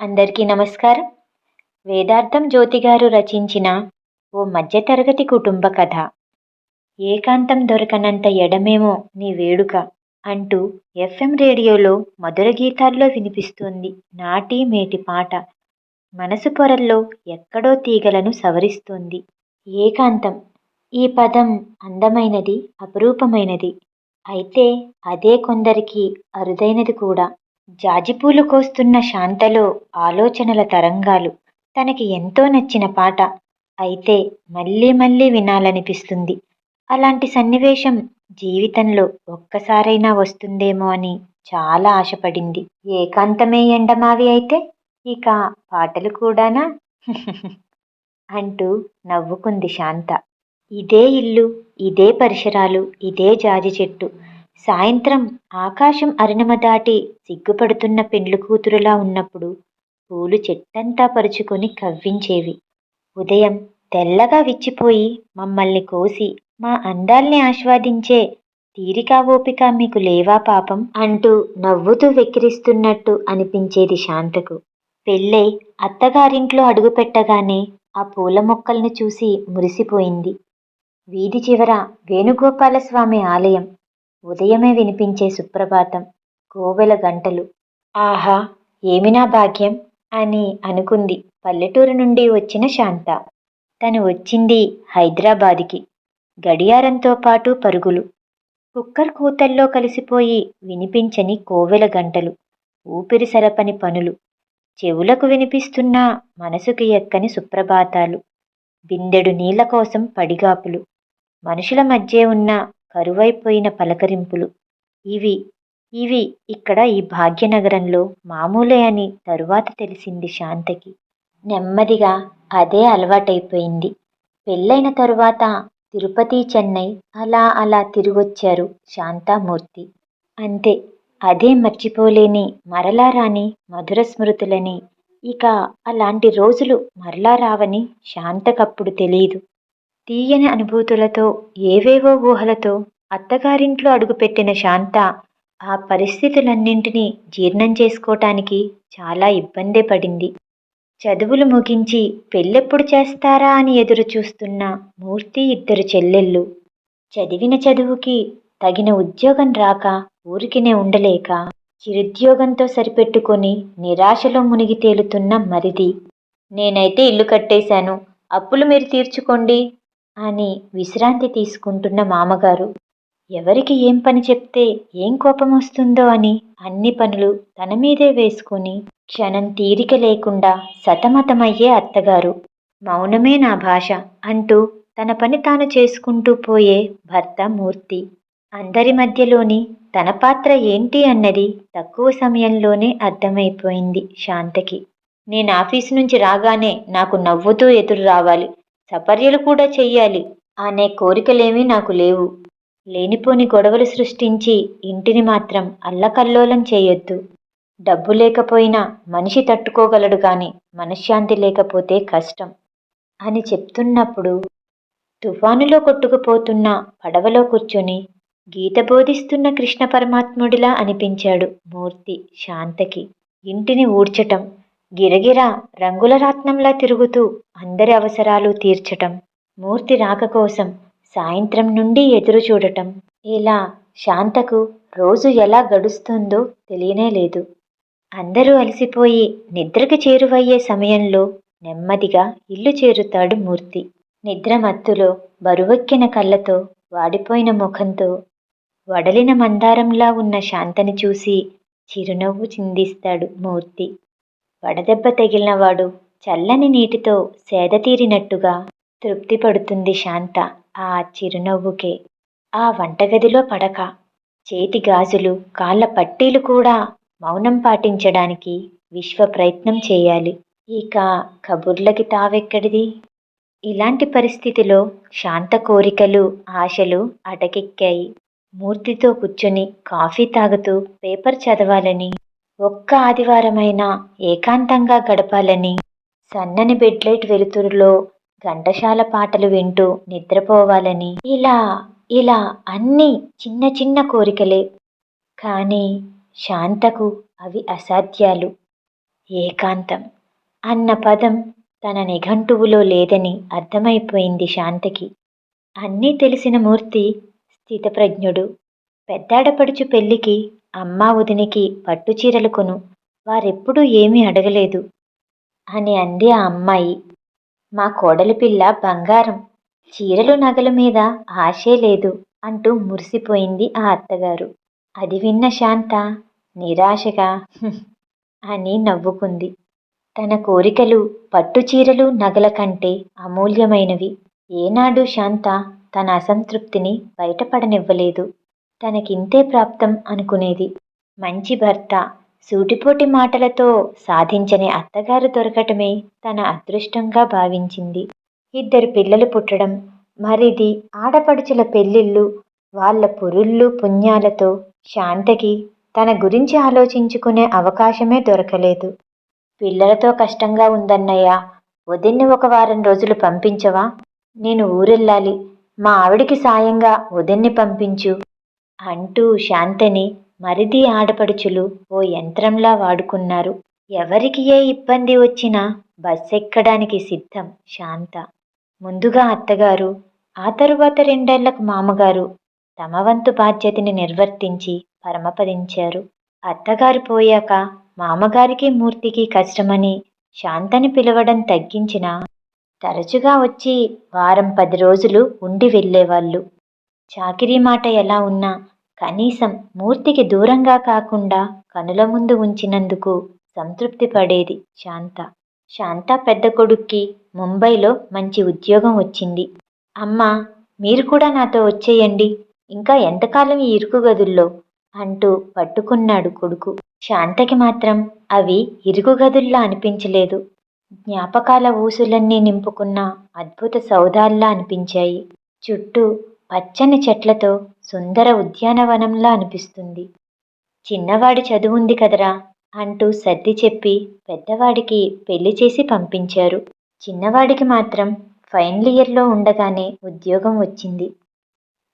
అందరికీ నమస్కారం. వేదార్థం జ్యోతి గారు రచించిన ఓ మధ్యతరగతి కుటుంబ కథ. ఏకాంతం దొరకనంత ఎడమేమో నీ వేడుక అంటూ ఎఫ్ఎం రేడియోలో మధుర గీతాల్లో వినిపిస్తుంది నాటి మేటి పాట. మనసు పొరల్లో ఎక్కడో తీగలను సవరిస్తుంది. ఏకాంతం ఈ పదం అందమైనది అపురూపమైనది. అయితే అదే కొందరికి అరుదైనది కూడా. జాజిపూలు కోస్తున్న శాంతలో ఆలోచనల తరంగాలు తనకి ఎంతో నచ్చిన పాట. అయితే మళ్ళీ మళ్ళీ వినాలనిపిస్తుంది. అలాంటి సన్నివేశం జీవితంలో ఒక్కసారైనా వస్తుందేమో అని చాలా ఆశపడింది. ఏకాంతమే ఎండమావి అయితే ఇక పాటలు కూడానా? అంటూ నవ్వుకుంది శాంత. ఇదే ఇల్లు ఇదే పరిసరాలు ఇదే జాజి చెట్టు. సాయంత్రం ఆకాశం అరుణమ దాటి సిగ్గుపడుతున్న పెండ్లు కూతురులా ఉన్నప్పుడు పూలు చెట్టంతా పరుచుకొని కవ్వించేవి. ఉదయం తెల్లగా విచ్చిపోయి మమ్మల్ని కోసి మా అందాల్ని ఆస్వాదించే తీరిక ఓపిక మీకు లేవా పాపం? అంటూ నవ్వుతూ వెక్కిరిస్తున్నట్టు అనిపించేది శాంతకు. పెళ్ళై అత్తగారింట్లో అడుగుపెట్టగానే ఆ పూల మొక్కల్ని చూసి మురిసిపోయింది. వీధి చివర వేణుగోపాలస్వామి ఆలయం ఉదయమే వినిపించే సుప్రభాతం కోవెల గంటలు. ఆహా ఏమి నా భాగ్యం? అని అనుకుంది పల్లెటూరు నుండి వచ్చిన శాంత. తను వచ్చింది హైదరాబాద్కి. గడియారంతో పాటు పరుగులు. కుక్కర్ కూతల్లో కలిసిపోయి వినిపించని కోవెల గంటలు ఊపిరి సరపని పనులు చెవులకు వినిపిస్తున్న మనసుకి ఎక్కని సుప్రభాతాలు బిందెడు నీళ్ళ కోసం పడిగాపులు. మనుషుల మధ్య ఉన్న కరువైపోయిన పలకరింపులు. ఇవి ఇవి ఇక్కడ ఈ భాగ్యనగరంలో మామూలే అని తరువాత తెలిసింది శాంతకి. నెమ్మదిగా అదే అలవాటైపోయింది. పెళ్ళైన తరువాత తిరుపతి చెన్నై అలా అలా తిరిగొచ్చారు శాంతామూర్తి. అంతే అదే మర్చిపోలేని మరలా రాని మధుర స్మృతులని. ఇక అలాంటి రోజులు మరలా రావని శాంతకప్పుడు తెలియదు తీయని అనుభూతులతో ఏవేవో ఊహలతో అత్తగారింట్లో అడుగుపెట్టిన శాంత ఆ పరిస్థితులన్నింటినీ జీర్ణం చేసుకోవటానికి చాలా ఇబ్బందే పడింది. చదువులు ముగించి పెళ్ళెప్పుడు చేస్తారా అని ఎదురు చూస్తున్న మూర్తి ఇద్దరు చెల్లెళ్ళు. చదివిన చదువుకి తగిన ఉద్యోగం రాక ఊరికినే ఉండలేక చిరుద్యోగంతో సరిపెట్టుకొని నిరాశలో మునిగి తేలుతున్న మరిది. నేనైతే ఇల్లు కట్టేశాను. అప్పులు మీరు తీర్చుకోండి. అని విశ్రాంతి తీసుకుంటున్న మామగారు ఎవరికి ఏం పని చెప్తే ఏం కోపం వస్తుందో అని అన్ని పనులు తన మీదే వేసుకుని క్షణం తీరిక లేకుండా సతమతమయ్యే అత్తగారు. మౌనమే నా భాష అంటూ తన పని తాను చేసుకుంటూ పోయే భర్త మూర్తి. అందరి మధ్యలోని తన పాత్ర ఏంటి అన్నది తక్కువ సమయంలోనే అర్థమైపోయింది శాంతకి. నేను ఆఫీస్ నుంచి రాగానే నాకు నవ్వుతూ ఎదురు రావాలి. సపర్యలు కూడా చెయ్యాలి. అనే కోరికలేమీ నాకు లేవు. లేనిపోని గొడవలు సృష్టించి ఇంటిని మాత్రం అల్లకల్లోలం చేయొద్దు. డబ్బు లేకపోయినా మనిషి తట్టుకోగలడు గాని మనశ్శాంతి లేకపోతే కష్టం. అని చెప్తున్నప్పుడు తుఫానులో కొట్టుకుపోతున్న పడవలో కూర్చొని గీత బోధిస్తున్న కృష్ణ పరమాత్ముడిలా అనిపించాడు మూర్తి శాంతకి. ఇంటిని ఊడ్చటం గిరగిరా రంగుల రాత్నంలా తిరుగుతూ అందరి అవసరాలు తీర్చటం మూర్తి రాక కోసం సాయంత్రం నుండి ఎదురు చూడటం. ఇలా శాంతకు రోజు ఎలా గడుస్తుందో తెలియనే లేదు. అందరూ అలసిపోయి నిద్రకు చేరువయ్యే సమయంలో నెమ్మదిగా ఇల్లు చేరుతాడు మూర్తి. నిద్ర మత్తులో బరువెక్కిన కళ్ళతో వాడిపోయిన ముఖంతో వడలిన మందారంలా ఉన్న శాంతని చూసి చిరునవ్వు చిందిస్తాడు మూర్తి. వడదెబ్బ తగిలినవాడు చల్లని నీటితో సేద తీరినట్టుగా తృప్తి పడుతుంది శాంత ఆ చిరునవ్వుకే. ఆ వంటగదిలో పడక. చేతి గాజులు కాళ్ళ పట్టీలు కూడా మౌనం పాటించడానికి విశ్వ ప్రయత్నం చేయాలి. ఇక కబుర్లకి తావెక్కడిది? ఇలాంటి పరిస్థితిలో శాంత కోరికలు ఆశలు అటకెక్కాయి. మూర్తితో కూర్చొని కాఫీ తాగుతూ పేపర్ చదవాలని ఒక్క ఆదివారమైనా ఏకాంతంగా గడపాలని సన్నని బెడ్లైట్ వెలుతురులో ఘంటశాల పాటలు వింటూ నిద్రపోవాలని ఇలా ఇలా అన్నీ చిన్న చిన్న కోరికలే. కానీ శాంతకు అవి అసాధ్యాలు. ఏకాంతం అన్న పదం తన నిఘంటువులో లేదని అర్థమైపోయింది శాంతకి. అన్నీ తెలిసిన మూర్తి స్థితప్రజ్ఞుడు. పెద్దాడపడుచు పెళ్ళికి అమ్మా వదినికి పట్టుచీరలు కొను. వారెప్పుడూ ఏమీ అడగలేదు. అని అంది ఆ అమ్మాయి. మా కోడలి పిల్ల బంగారం. చీరలు నగల మీద ఆశే లేదు అంటూ మురిసిపోయింది ఆ అత్తగారు. అది విన్న శాంత నిరాశగా అని నవ్వుకుంది. తన కోరికలు పట్టు చీరలు నగల కంటే అమూల్యమైనవి. ఏనాడు శాంత తన అసంతృప్తిని బయటపడనివ్వలేదు. తనకింతే ప్రాప్తం అనుకునేది. మంచి భర్త సూటిపోటి మాటలతో సాధించని అత్తగారు దొరకటమే తన అదృష్టంగా భావించింది. ఇద్దరు పిల్లలు పుట్టడం మరిది ఆడపడుచుల పెళ్ళిళ్ళు వాళ్ళ పురుళ్ళు పుణ్యాలతో శాంతకి తన గురించి ఆలోచించుకునే అవకాశమే దొరకలేదు. పిల్లలతో కష్టంగా ఉందన్నయ్య వదిన్ని ఒక వారం రోజులు పంపించవా? నేను ఊరెళ్ళాలి. మా ఆవిడికి సాయంగా వదిన్ని పంపించు. అంటూ శాంతని మరిది ఆడపడుచులు ఓ యంత్రంలా వాడుకున్నారు. ఎవరికి ఏ ఇబ్బంది వచ్చినా బస్ ఎక్కడానికి సిద్ధం శాంత. ముందుగా అత్తగారు ఆ తరువాత రెండేళ్ళకు మామగారు తమ వంతు బాధ్యతని నిర్వర్తించి పరమపదించారు. అత్తగారు పోయాక మామగారికి మూర్తికి కష్టమని శాంతని పిలవడం తగ్గించినా తరచుగా వచ్చి వారం పది రోజులు ఉండి వెళ్ళేవాళ్ళు. చాకిరీ మాట ఎలా ఉన్నా కనీసం మూర్తికి దూరంగా కాకుండా కనుల ముందు ఉంచినందుకు సంతృప్తి పడేది శాంత. శాంత పెద్ద కొడుక్కి ముంబైలో మంచి ఉద్యోగం వచ్చింది. అమ్మా మీరు కూడా నాతో వచ్చేయండి. ఇంకా ఎంతకాలం ఈ ఇరుకు గదుల్లో? అంటూ పట్టుకున్నాడు కొడుకు. శాంతకి మాత్రం అవి ఇరుకు గదుల్లా అనిపించలేదు. జ్ఞాపకాల ఊసులన్నీ నింపుకున్న అద్భుత సౌధాల్లా అనిపించాయి. చుట్టూ పచ్చని చెట్లతో సుందర ఉద్యానవనంలా అనిపిస్తుంది. చిన్నవాడి చదువుంది కదరా అంటూ సర్ది చెప్పి పెద్దవాడికి పెళ్ళి చేసి పంపించారు. చిన్నవాడికి మాత్రం ఫైనల్ ఇయర్లో ఉండగానే ఉద్యోగం వచ్చింది.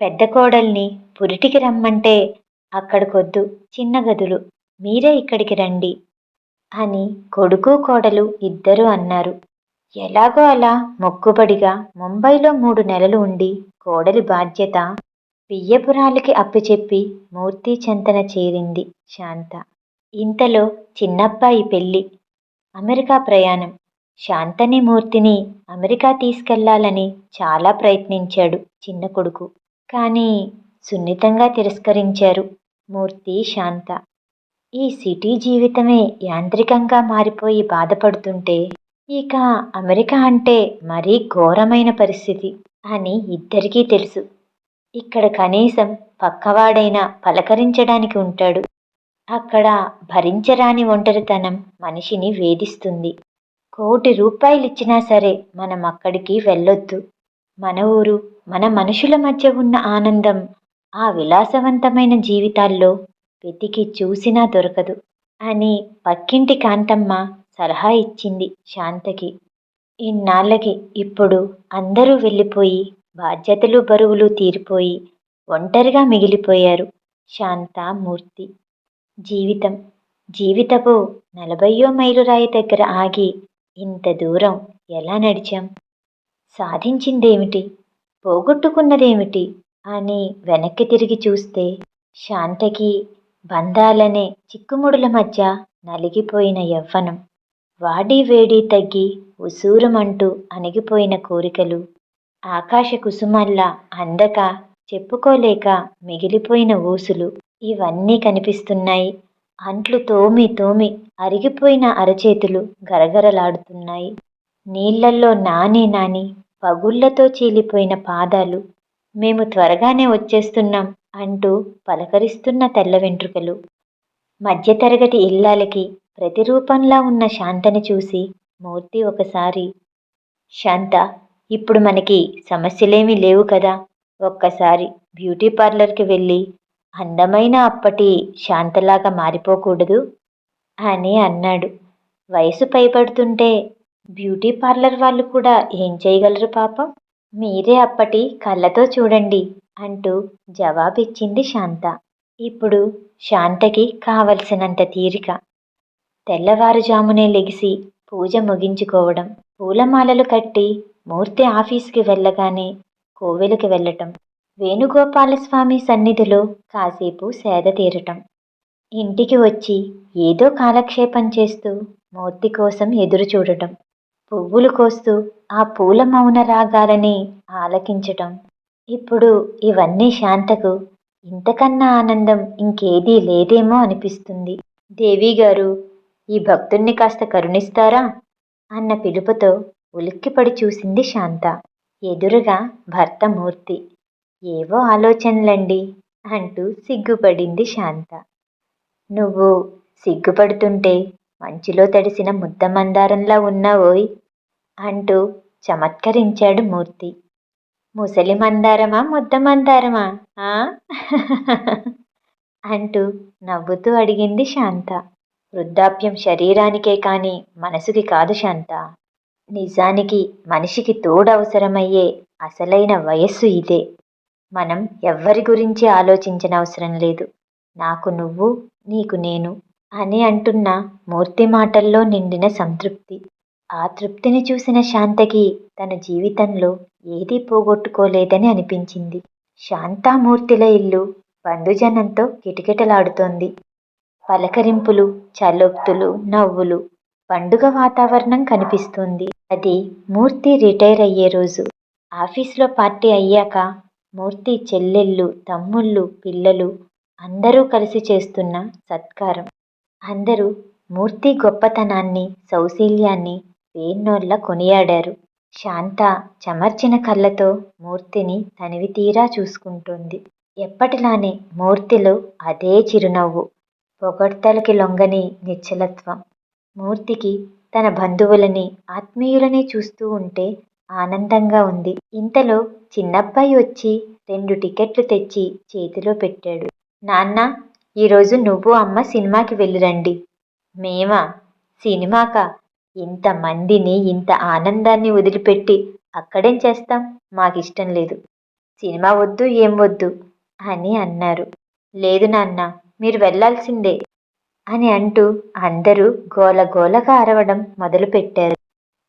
పెద్ద కోడల్ని పురిటికి రమ్మంటే అక్కడికొద్దు చిన్న గదులు మీరే ఇక్కడికి రండి అని కొడుకు కోడలు ఇద్దరూ అన్నారు. ఎలాగో అలా మొక్కుబడిగా ముంబైలో మూడు నెలలు ఉండి కోడలి బాధ్యత బియ్యపురాలకి అప్పచెప్పి మూర్తి చెంతన చేరింది శాంత. ఇంతలో చిన్నబ్బాయి పెళ్ళి అమెరికా ప్రయాణం. శాంతని మూర్తిని అమెరికా తీసుకెళ్ళాలని చాలా ప్రయత్నించాడు చిన్న కొడుకు. కానీ సున్నితంగా తిరస్కరించారు మూర్తి శాంత. ఈ సిటీ జీవితమే యాంత్రికంగా మారిపోయి బాధపడుతుంటే ఇక అమెరికా అంటే మరీ ఘోరమైన పరిస్థితి అని ఇద్దరికీ తెలుసు. ఇక్కడ కనీసం పక్కవాడైనా పలకరించడానికి ఉంటాడు. అక్కడ భరించరాని ఒంటరితనం మనిషిని వేధిస్తుంది. కోటి రూపాయలు ఇచ్చినా సరే మనం అక్కడికి వెళ్ళొద్దు. మన ఊరు మన మనుషుల మధ్య ఉన్న ఆనందం ఆ విలాసవంతమైన జీవితాల్లో వెతికి చూసినా దొరకదు అని పక్కింటి కాంతమ్మ సలహా ఇచ్చింది శాంతకి. ఇన్నాళ్ళకి ఇప్పుడు అందరూ వెళ్ళిపోయి బాధ్యతలు బరువులు తీరిపోయి ఒంటరిగా మిగిలిపోయారు శాంత మూర్తి. జీవితం జీవితపు నలభయో మైలురాయి దగ్గర ఆగి ఇంత దూరం ఎలా నడిచాం? సాధించిందేమిటి? పోగొట్టుకున్నదేమిటి? అని వెనక్కి తిరిగి చూస్తే శాంతకి బంధాలనే చిక్కుముడుల మధ్య నలిగిపోయిన యవ్వనం. వాడి వేడి తగ్గి ఉసూరమంటూ అణిగిపోయిన కోరికలు. ఆకాశ కుసుమల్లా అందక చెప్పుకోలేక మిగిలిపోయిన ఊసులు ఇవన్నీ కనిపిస్తున్నాయి. అంట్లు తోమి తోమి అరిగిపోయిన అరచేతులు గరగరలాడుతున్నాయి. నీళ్ళల్లో నాని నాని పగుళ్ళతో చీలిపోయిన పాదాలు మేము త్వరగానే వచ్చేస్తున్నాం అంటూ పలకరిస్తున్న తెల్ల వెంట్రుకలు. మధ్యతరగతి ఇల్లాలకి ప్రతిరూపంలా ఉన్న శాంతని చూసి మూర్తి ఒకసారి శాంత ఇప్పుడు మనకి సమస్యలేమీ లేవు కదా? ఒక్కసారి బ్యూటీ పార్లర్కి వెళ్ళి అందమైన అప్పటి శాంతలాగా మారిపోకూడదు? అని అన్నాడు. వయసు పైపడుతుంటే బ్యూటీ పార్లర్ వాళ్ళు కూడా ఏం చేయగలరు పాపం? మీరే అప్పటి కళ్ళతో చూడండి అంటూ జవాబిచ్చింది శాంత. ఇప్పుడు శాంతకి కావలసినంత తీరిక. తెల్లవారుజామునే లెగిసి పూజ ముగించుకోవడం. పూలమాలలు కట్టి మూర్తి ఆఫీస్కి వెళ్ళగానే కోవెలకి వెళ్ళటం. వేణుగోపాలస్వామి సన్నిధిలో కాసేపు సేద తీరటం. ఇంటికి వచ్చి ఏదో కాలక్షేపం చేస్తూ మూర్తి కోసం ఎదురు చూడటం పువ్వులు కోస్తూ ఆ పూల మౌన రాగాలని ఆలకించటం. ఇప్పుడు ఇవన్నీ శాంతకు ఇంతకన్నా ఆనందం ఇంకేదీ లేదేమో అనిపిస్తుంది. దేవి గారు ఈ భక్తుణ్ణి కాస్త కరుణిస్తారా? అన్న పిలుపుతో ఉలిక్కిపడి చూసింది శాంత. ఎదురుగా భర్త మూర్తి. ఏవో ఆలోచనలండి అంటూ సిగ్గుపడింది శాంత. నువ్వు సిగ్గుపడుతుంటే మంచులో తడిసిన ముద్దమందారంలా ఉన్నావోయ్ అంటూ చమత్కరించాడు మూర్తి. ముసలి మందారమా ముద్ద మందారమా అంటూ నవ్వుతూ అడిగింది శాంత. వృద్ధాప్యం శరీరానికే కాని మనసుకి కాదు శాంత. నిజానికి మనిషికి తోడవసరమయ్యే అసలైన వయస్సు ఇదే. మనం ఎవ్వరి గురించి ఆలోచించనవసరం లేదు. నాకు నువ్వు నీకు నేను అని అంటున్న మూర్తి మాటల్లో నిండిన సంతృప్తి. ఆ తృప్తిని చూసిన శాంతకి తన జీవితంలో ఏదీ పోగొట్టుకోలేదని అనిపించింది. శాంతామూర్తిల ఇల్లు బంధుజనంతో కిటకిటలాడుతోంది. పలకరింపులు చలోక్తులు నవ్వులు పండుగ వాతావరణం కనిపిస్తుంది. అది మూర్తి రిటైర్ అయ్యే రోజు. ఆఫీస్లో పార్టీ అయ్యాక మూర్తి చెల్లెళ్ళు తమ్ముళ్ళు పిల్లలు అందరూ కలిసి చేస్తున్న సత్కారం. అందరూ మూర్తి గొప్పతనాన్ని సౌశీల్యాన్ని వేన్నోళ్ళ కొనియాడారు. శాంత చెమర్చిన కళ్ళతో మూర్తిని తనివి తీరా ఎప్పటిలానే మూర్తిలో అదే చిరునవ్వు. పొగడ్తలకి లొంగని నిశ్చలత్వం. మూర్తికి తన బంధువులని ఆత్మీయులని చూస్తూ ఉంటే ఆనందంగా ఉంది. ఇంతలో చిన్నబ్బాయి వచ్చి రెండు టికెట్లు తెచ్చి చేతిలో పెట్టాడు. నాన్న ఈరోజు నువ్వు అమ్మ సినిమాకి వెళ్ళిరండి. మేమా? సినిమాకా? ఇంతమందిని ఇంత ఆనందాన్ని వదిలిపెట్టి అక్కడేం చేస్తాం? మాకిష్టం లేదు. సినిమా వద్దు ఏం వద్దు అని అన్నారు. లేదు నాన్న మీరు వెళ్ళాల్సిందే అని అంటూ అందరూ గోలగోలగా అరవడం మొదలుపెట్టారు.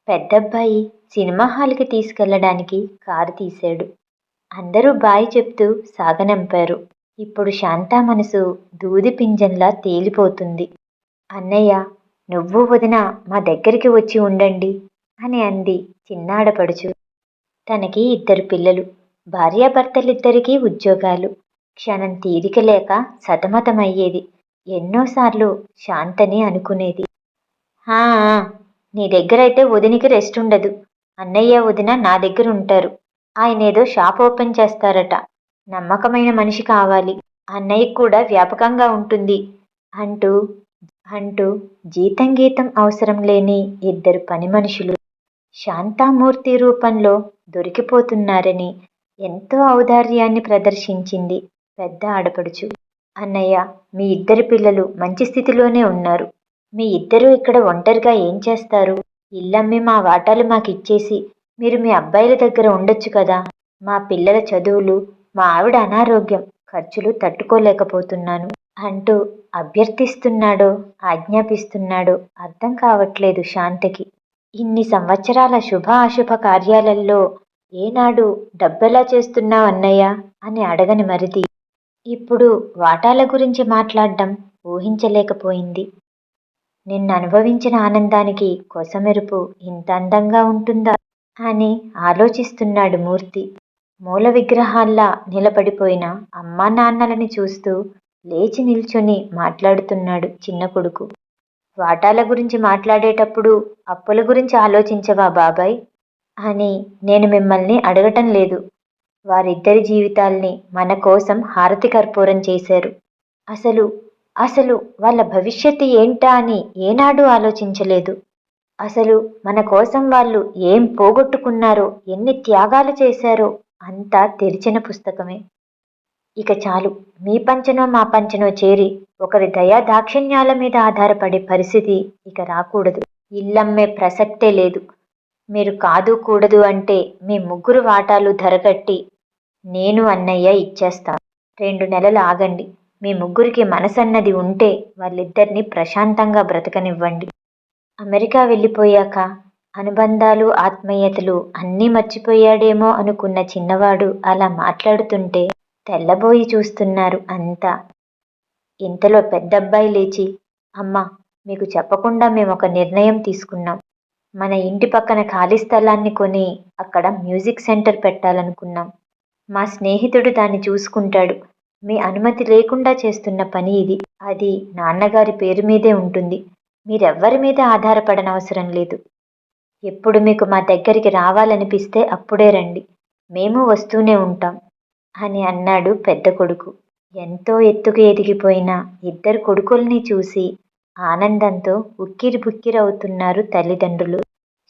పెద్దబ్బాయి సినిమా హాల్కి తీసుకెళ్ళడానికి కారు తీశాడు. అందరూ బాయ్ చెప్తూ సాగనంపారు. ఇప్పుడు శాంతా మనసు దూది పింజంలా తేలిపోతుంది. అన్నయ్య నువ్వు వదిన మా దగ్గరికి వచ్చి ఉండండి అని అంది చిన్నాడపడుచు. తనకి ఇద్దరు పిల్లలు భార్యాభర్తలిద్దరికీ ఉద్యోగాలు. క్షణం తీరిక లేక సతమతమయ్యేది. ఎన్నోసార్లు శాంతని అనుకునేది. "ఆ, నీ దగ్గరైతే వదినికి రెస్ట్ ఉండదు. అన్నయ్య వదిన నా దగ్గర ఉంటారు ఆయన ఏదో షాప్ ఓపెన్ చేస్తారట. నమ్మకమైన మనిషి కావాలి. అన్నయ్యకు కూడా వ్యాపకంగా ఉంటుంది. అంటూ అంటూ జీతం గీతం అవసరం లేని ఇద్దరు పని మనుషులు శాంతామూర్తి రూపంలో దొరికిపోతున్నారని ఎంతో ఔదార్యాన్ని ప్రదర్శించింది. పెద్ద ఆడపడుచు. అన్నయ్య మీ ఇద్దరి పిల్లలు మంచి స్థితిలోనే ఉన్నారు. మీ ఇద్దరూ ఇక్కడ ఒంటరిగా ఏం చేస్తారు? ఇల్లమ్మి మా వాటాలు మాకు ఇచ్చేసి మీరు మీ అబ్బాయిల దగ్గర ఉండొచ్చు కదా. మా పిల్లల చదువులు మా ఆవిడ అనారోగ్యం ఖర్చులు తట్టుకోలేకపోతున్నాను. అంటూ అభ్యర్థిస్తున్నాడో ఆజ్ఞాపిస్తున్నాడో అర్థం కావట్లేదు శాంతకి. ఇన్ని సంవత్సరాల శుభ అశుభ కార్యాలలో ఏనాడు డబ్బెలా చేస్తున్నావన్నయ్య అని అడగని మరిది. ఇప్పుడు వాటాల గురించి మాట్లాడడం ఊహించలేకపోయింది. నిన్న అనుభవించిన ఆనందానికి కొసమెరుపు ఇంత అందంగా ఉంటుందా అని ఆలోచిస్తున్నాడు మూర్తి. మూల విగ్రహాల్లా నిలబడిపోయిన అమ్మా నాన్నలని చూస్తూ లేచి నిల్చొని మాట్లాడుతున్నాడు చిన్న కొడుకు. వాటాల గురించి మాట్లాడేటప్పుడు అప్పుల గురించి ఆలోచించవా బాబాయ్? అని నేను మిమ్మల్ని అడగటం లేదు. వారిద్దరి జీవితాల్ని మన కోసం హారతి కర్పూరం చేశారు. అసలు అసలు వాళ్ళ భవిష్యత్తు ఏంటా అని ఏనాడు ఆలోచించలేదు. అసలు మన కోసం వాళ్ళు ఏం పోగొట్టుకున్నారో ఎన్ని త్యాగాలు చేశారో అంతా తెరిచిన పుస్తకమే. ఇక చాలు మీ పంచనో మా పంచనో చేరి ఒకరి దయా దాక్షిణ్యాల మీద ఆధారపడే పరిస్థితి ఇక రాకూడదు. ఇల్లమ్మే ప్రసక్తే లేదు. మీరు కాదు కూడదు అంటే మీ ముగ్గురు వాటాలు ధరగట్టి నేను అన్నయ్య ఇచ్చేస్తాను. రెండు నెలలు ఆగండి. మీ ముగ్గురికి మనసన్నది ఉంటే వాళ్ళిద్దరిని ప్రశాంతంగా బ్రతకనివ్వండి. అమెరికా వెళ్ళిపోయాక అనుబంధాలు ఆత్మీయతలు అన్నీ మర్చిపోయాడేమో అనుకున్న చిన్నవాడు అలా మాట్లాడుతుంటే తెల్లబోయి చూస్తున్నారు అంతా. ఇంతలో పెద్దబ్బాయి లేచి అమ్మా మీకు చెప్పకుండా మేము ఒక నిర్ణయం తీసుకున్నాం. మన ఇంటి పక్కన ఖాళీ స్థలాన్ని కొని అక్కడ మ్యూజిక్ సెంటర్ పెట్టాలనుకున్నాం. మా స్నేహితుడు దాన్ని చూసుకుంటాడు. మీ అనుమతి లేకుండా చేస్తున్న పని ఇది. అది నాన్నగారి పేరు మీదే ఉంటుంది. మీరెవ్వరి మీద ఆధారపడనవసరం లేదు. ఎప్పుడు మీకు మా దగ్గరికి రావాలనిపిస్తే అప్పుడే రండి. మేము వస్తూనే ఉంటాం. అని అన్నాడు పెద్ద కొడుకు. ఎంతో ఎత్తుకు ఎదిగిపోయిన ఇద్దరు కొడుకుల్ని చూసి ఆనందంతో ఉక్కిరి బుక్కిరవుతున్నారు తల్లిదండ్రులు.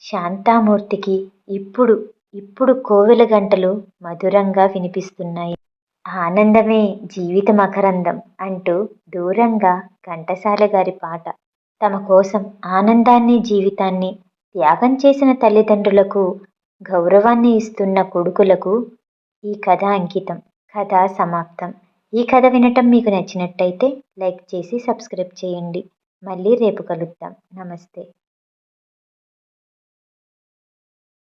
శాంతామూర్తికి ఇప్పుడు ఇప్పుడు కోవెల గంటలు మధురంగా వినిపిస్తున్నాయి. ఆనందమే జీవిత మకరందం అంటూ దూరంగా ఘంటసాల గారి పాట. తమ కోసం ఆనందాన్ని జీవితాన్ని త్యాగం చేసిన తల్లిదండ్రులకు గౌరవాన్ని ఇస్తున్న కొడుకులకు ఈ కథ అంకితం. కథ సమాప్తం. ఈ కథ వినటం మీకు నచ్చినట్టయితే లైక్ చేసి సబ్స్క్రైబ్ చేయండి. మళ్ళీ రేపు కలుద్దాం. నమస్తే.